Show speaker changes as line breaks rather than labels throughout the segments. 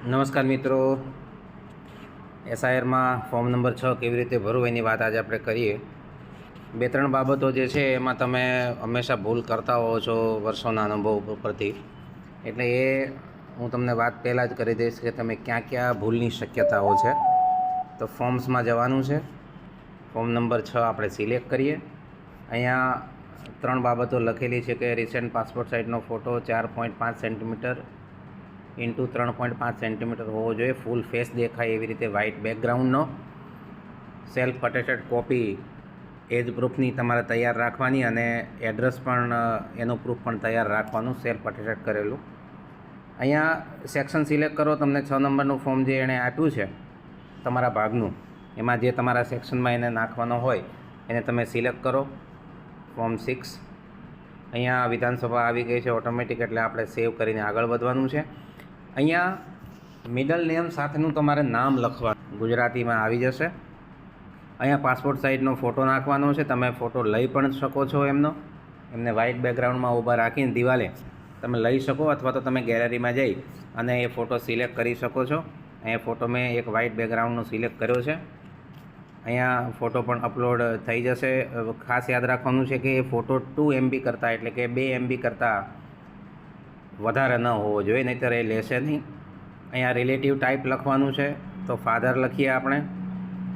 નમસ્કાર મિત્રો. એસઆઈઆરમાં form number છ કેવી રીતે ભરવું એની વાત આજે આપણે કરીએ. બે ત્રણ બાબતો જે છે એમાં તમે હંમેશા ભૂલ કરતા હોવો છો વર્ષોના અનુભવ પરથી એટલે એ હું તમને વાત પહેલાં જ કરી દઈશ કે તમે ક્યાં ક્યાં ભૂલની શક્યતાઓ છે. તો ફોર્મ્સમાં જવાનું છે. ફોર્મ નંબર છ આપણે સિલેક્ટ કરીએ. અહીંયા ત્રણ બાબતો લખેલી છે કે રિસેન્ટ પાસપોર્ટ સાઇઝનો ફોટો ચાર પોઈન્ટ પાંચ સેન્ટીમીટર ઇન્ટુ ત્રણ પોઈન્ટ પાંચ સેન્ટીમીટર હોવો જોઈએ. ફૂલ ફેસ દેખાય એવી રીતે વ્હાઇટ બેકગ્રાઉન્ડનો સેલ્ફ અટેસ્ટેડ કોપી એજ પ્રૂફની તમારે તૈયાર રાખવાની અને એડ્રેસ પણ, એનું પ્રૂફ પણ તૈયાર રાખવાનું સેલ્ફ અટેસ્ટેડ કરેલું. અહીંયા સેક્શન સિલેક્ટ કરો, તમને છ નંબરનું ફોર્મ જે એણે આપ્યું છે, તમારા ભાગનું. એમાં જે તમારા સેક્શનમાં એને નાખવાનો હોય, એને તમે સિલેક્ટ કરો. ફોર્મ સિક્સ અહીંયા વિધાનસભા આવી ગઈ છે ઓટોમેટિક એટલે આપણે સેવ કરીને આગળ વધવાનું છે. અહીંયા મિડલ નેમ સાથેનું તમારે નામ લખવા ગુજરાતીમાં આવી જશે. અહીંયા પાસપોર્ટ સાઇઝનો ફોટો નાખવાનો છે. તમે ફોટો લઈ પણ શકો છો એમનો. એમને વ્હાઇટ બેકગ્રાઉન્ડમાં ઊભા રાખીને દિવાલે તમે લઈ શકો અથવા તો તમે ગેલેરીમાં જઈ અને એ ફોટો સિલેક્ટ કરી શકો છો. અહીંયા ફોટો મેં એક વ્હાઇટ બેકગ્રાઉન્ડનો સિલેક્ટ કર્યો છે. અહીંયા ફોટો પણ અપલોડ થઈ જશે. ખાસ યાદ રાખવાનું છે કે એ ફોટો ટુ એમબી કરતાં એટલે કે બે એમબી કરતાં વધારે ન હોવો જોઈએ, નહીંતર એ લેશે નહીં. અહીંયા રિલેટિવ ટાઈપ લખવાનું છે, તો ફાધર લખીએ આપણે.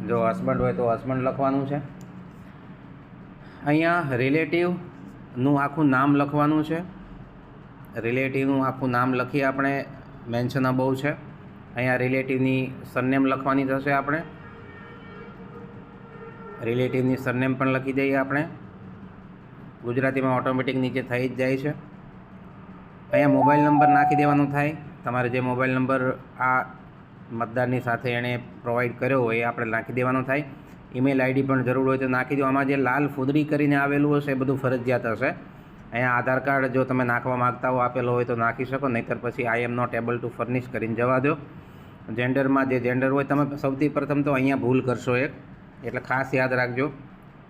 જો હસબન્ડ હોય તો હસબન્ડ લખવાનું છે. અહીંયા રિલેટિવનું આખું નામ લખવાનું છે. રિલેટિવનું આખું નામ લખી આપણે મેન્શન બહુ છે. અહીંયા રિલેટિવની સરનેમ લખવાની થશે આપણે. રિલેટિવની સરનેમ પણ લખી દઈએ આપણે. ગુજરાતીમાં ઓટોમેટિક નીચે થઈ જ જાય છે. અહીંયા મોબાઈલ નંબર નાખી દેવાનો થાય. તમારે જે મોબાઈલ નંબર આ મતદારની સાથે એણે પ્રોવાઈડ કર્યો હોય એ આપણે નાખી દેવાનો થાય. ઈમેલ આઈડી પણ જરૂર હોય તો નાખી દો. આમાં જે લાલ ફૂદડી કરીને આવેલું હશે એ બધું ફરજિયાત હશે. અહીંયા આધાર કાર્ડ જો તમે નાખવા માગતા હો આપેલો હોય તો નાખી શકો, નહીંતર પછી I am not able to furnish કરીને જવા દો. જેન્ડરમાં જે જેન્ડર હોય તમે સૌથી પ્રથમ તો અહીંયા ભૂલ કરશો એક. એટલે ખાસ યાદ રાખજો.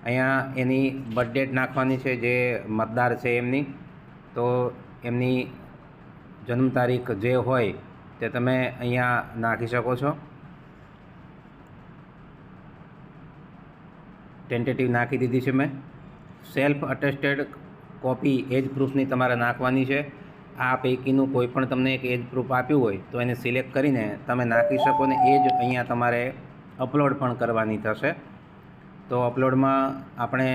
અહીંયા એની બર્થડેટ નાખવાની છે, જે મતદાર છે એમની. તો એમની જન્મ તારીખ જે હોય તે તમે અહીંયા નાખી શકો છો. ટેન્ટેટિવ નાખી દીધી છે મેં. સેલ્ફ અટેસ્ટેડ કોપી એજ પ્રૂફની તમારે નાખવાની છે. આ પૈકીનું કોઈ પણ તમને એક એજ પ્રૂફ આપ્યું હોય તો એને સિલેક્ટ કરીને તમે નાખી શકો ને એ જ અહીંયા તમારે અપલોડ પણ કરવાની થશે. તો અપલોડમાં આપણે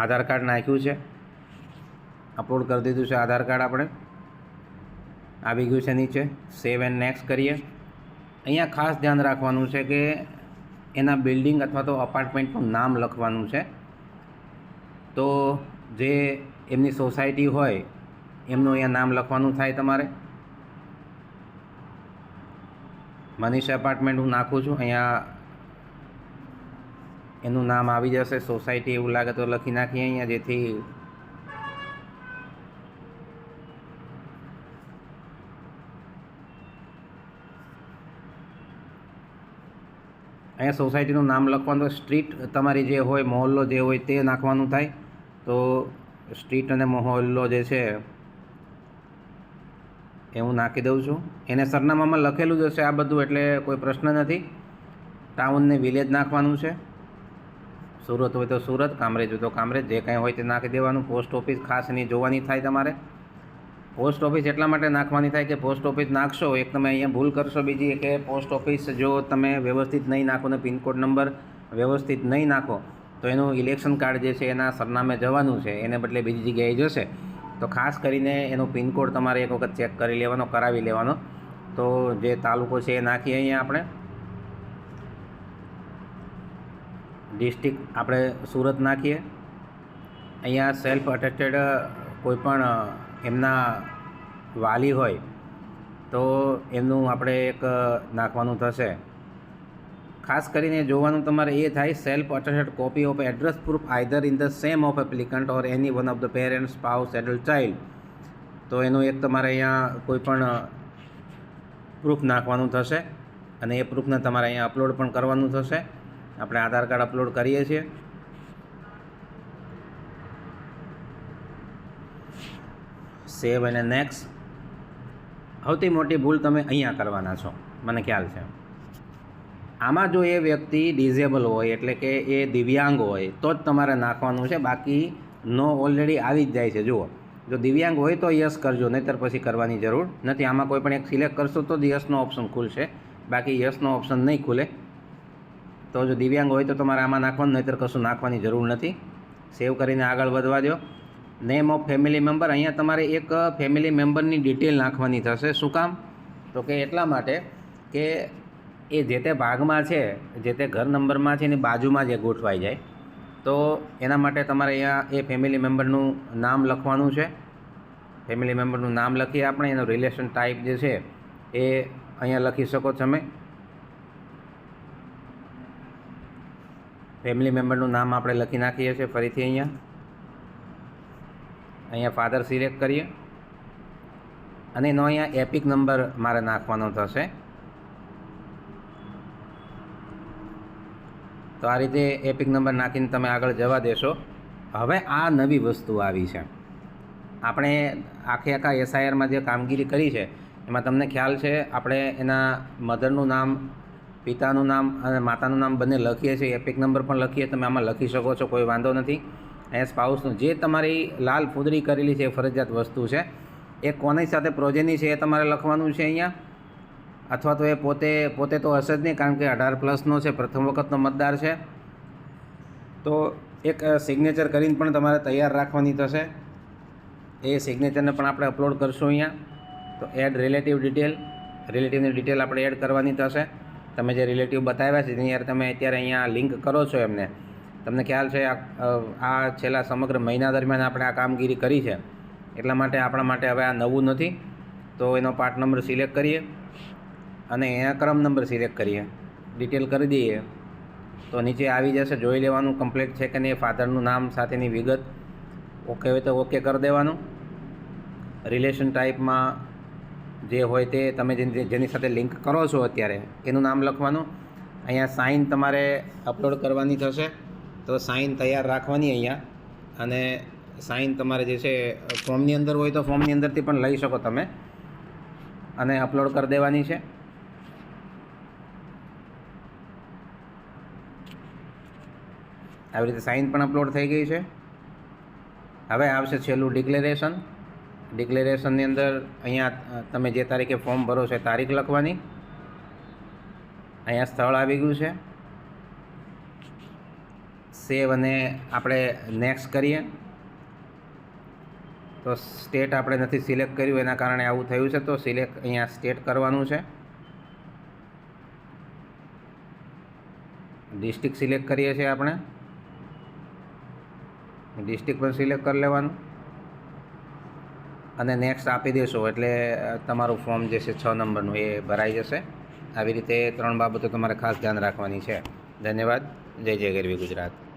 આધાર કાર્ડ નાખ્યું છે. અપલોડ કરી દીધું છે આધાર કાર્ડ આપણે. આવી ગયું છે નીચે. સેવ એન્ડ નેક્સ્ટ કરીએ. અહીંયા ખાસ ધ્યાન રાખવાનું છે કે એના બિલ્ડિંગ અથવા તો અપાર્ટમેન્ટનું નામ લખવાનું છે. તો જે એમની સોસાયટી હોય, એમનું અહીંયા નામ લખવાનું થાય તમારે. મનીષ એપાર્ટમેન્ટ હું નાખું છું. અહીંયા એનું નામ આવી જશે. સોસાયટી એવું લાગે તો લખી નાખીએ અહીંયા જેથી અહીંયા સોસાયટીનું નામ લખવાનું સ્ટ્રીટ, તમારી જે હોય, મહોલ્લો જે હોય તે નાખવાનું થાય. તો સ્ટ્રીટ અને મહોલ્લો જે છે, એ હું નાખી દઉં છું. એને સરનામામાં લખેલું જ હશે આ બધું, એટલે કોઈ પ્રશ્ન નથી. ટાઉનને વિલેજ નાખવાનું છે. સુરત હોય તો સુરત, કામરેજ હોય તો કામરેજ, જે કાંઈ હોય તે નાખી દેવાનું. પોસ્ટ ઓફિસ ખાસ નહીં જોવાની થાય તમારે. પોસ્ટ ઓફિસ એટલા માટે નાખવાની થાય કે પોસ્ટ ઓફિસ નાખશો, એક તમે અહીંયા ભૂલ કરશો બીજી કે પોસ્ટ ઓફિસ જો તમે વ્યવસ્થિત નહીં નાખો ને પિનકોડ નંબર વ્યવસ્થિત નહીં નાખો, તો એનું ઇલેક્શન કાર્ડ જે છે એના સરનામે જવાનું છે, એને બદલે બીજી જગ્યાએ જશે. તો ખાસ કરીને એનો પિનકોડ તમારે એક વખત ચેક કરી લેવાનો, કરાવી લેવાનો. તો જે તાલુકો છે એ નાખીએ અહીંયા આપણે. ડિસ્ટ્રિક્ટ આપણે સુરત નાખીએ. અહીંયા સેલ્ફ અટેસ્ટેડ કોઈપણ એમના વાલી હોય, તો એમનું આપણે એક નાખવાનું થશે. ખાસ કરીને જોવાનું તમારે એ થાય self attested copy of address proof either in the same of applicant or any one of the parents spouse adult child તો એનું એક તમારે અહીંયા કોઈ પણ પ્રૂફ નાખવાનું થશે અને એ પ્રૂફને તમારે અહીંયા અપલોડ પણ કરવાનું થશે. આપણે આધાર કાર્ડ અપલોડ કરીએ છીએ. સેવ અને નેક્સ્ટ સૌથી મોટી ભૂલ તમે અહીંયા કરવાના છો. મને ખ્યાલ છે. આમાં જો એ વ્યક્તિ ડિઝેબલ હોય, એટલે કે એ દિવ્યાંગ હોય, તો જ તમારે નાખવાનું છે. બાકી નો ઓલરેડી આવી જ જાય છે. જુઓ, જો દિવ્યાંગ હોય તો યસ કરજો, નહીંતર પછી કરવાની જરૂર નથી. આમાં કોઈ પણ એક સિલેક્ટ કરશો તો જ યસનો ઓપ્શન ખુલશે. બાકી યસનો ઓપ્શન નહીં ખુલે. તો જો દિવ્યાંગ હોય તો તમારે આમાં નાખવાનું, નહીંતર કશું નાખવાની જરૂર નથી. સેવ કરીને આગળ વધવા દો નેમ ઓફ ફેમિલી મેમ્બર અહીંયા તમારે એક ફેમિલી મેમ્બરની ડિટેલ નાખવાની થશે. શું કામ? તો કે એટલા માટે કે એ જે તે ભાગમાં છે, જે તે ઘર નંબરમાં છે, એની બાજુમાં જે ગોઠવાઈ જાય. તો એના માટે તમારે અહીંયા એ ફેમિલી મેમ્બરનું નામ લખવાનું છે. ફેમિલી મેમ્બરનું નામ લખીએ આપણે, એનો રિલેશન ટાઈપ જે છે, એ અહીંયા લખી શકો તમે. ફેમિલી મેમ્બરનું નામ આપણે લખી નાખીએ છીએ ફરીથી અહીંયા. અહીંયા ફાધર સિલેક્ટ કરીએ. અને એનો અહીંયા એપિક નંબર મારે નાખવાનો થશે. તો આ રીતે એપિક નંબર નાખીને તમે આગળ જવા દેશો. હવે આ નવી વસ્તુ આવી છે. આપણે આખે આખા એસઆઈઆરમાં જે કામગીરી કરી છે, એમાં તમને ખ્યાલ છે, આપણે એના મધરનું નામ, પિતાનું નામ અને માતાનું નામ બંને લખીએ છીએ. એપિક નંબર પણ લખીએ, તમે આમાં લખી શકો છો, કોઈ વાંધો નથી. અહીંયા સ્પાઉસનું જે તમારી લાલ ફૂદરી કરેલી છે એ ફરજિયાત વસ્તુ છે. એ કોની સાથે પ્રોજેની છે એ તમારે લખવાનું છે અહીંયા? અથવા તો એ પોતે પોતે તો હશે જ નહીં કારણ કે અઢાર પ્લસનો છે, પ્રથમ વખતનો મતદાર છે. તો એક સિગ્નેચર કરીને પણ તમારે તૈયાર રાખવાની થશે. એ સિગ્નેચરને પણ આપણે અપલોડ કરશું અહીંયા. તો એડ રિલેટિવ ડિટેલ રિલેટિવની ડિટેલ આપણે એડ કરવાની થશે. તમે જે રિલેટિવ બતાવ્યા છે તેની યાર તમે અત્યારે અહીંયા લિંક કરો છો એમને. તમને ખ્યાલ છે, આ છેલ્લા સમગ્ર મહિના દરમિયાન આપણે આ કામગીરી કરી છે. એટલા માટે આપણા માટે હવે આ નવું નથી. તો એનો પાર્ટ નંબર સિલેક્ટ કરીએ અને એના ક્રમ નંબર સિલેક્ટ કરીએ. ડિટેલ કરી દઈએ. તો નીચે આવી જશે, જોઈ લેવાનું કમ્પ્લીટ છે કે નહીં ફાધરનું નામ, સાથેની વિગત. ઓકે હોય તો ઓકે કરી દેવાનું. રિલેશન ટાઈપમાં જે હોય તે તમે જેની સાથે લિંક કરો છો અત્યારે, એનું નામ લખવાનું. અહીંયા સાઇન તમારે અપલોડ કરવાની થશે. તો સાઇન તૈયાર રાખવાની અહીંયા. અને સાઇન તમારે જે છે, ફોર્મની અંદર હોય તો ફોર્મની અંદરથી પણ લઈ શકો તમે. અને અપલોડ કરી દેવાની છે. આવી રીતે સાઇન પણ અપલોડ થઈ ગઈ છે. હવે આવશે છેલ્લું ડિક્લેરેશન. ડિક્લેરેશનની અંદર અહીંયા તમે જે તારીખે ફોર્મ ભરો છો તારીખ લખવાની. અહીંયા સ્થળ આવી ગયું છે. સેવ અને આપણે નેક્સ્ટ કરીએ. તો સ્ટેટ આપણે નથી સિલેક્ટ કર્યું, એના કારણે આવું થયું છે. તો સિલેક્ટ અહીંયા સ્ટેટ કરવાનું છે. ડિસ્ટ્રિક્ટ સિલેક્ટ કરીએ છીએ આપણે. ડિસ્ટ્રિક્ટ પણ સિલેક્ટ કરી લેવાનું. અને નેક્સ્ટ આપી દેશો, એટલે તમારું ફોર્મ જે છે છ નંબરનું, એ ભરાઈ જશે. આવી રીતે ત્રણ બાબતો તમારે ખાસ ધ્યાન રાખવાની છે. ધન્યવાદ. જય જય ગરવી ગુજરાત.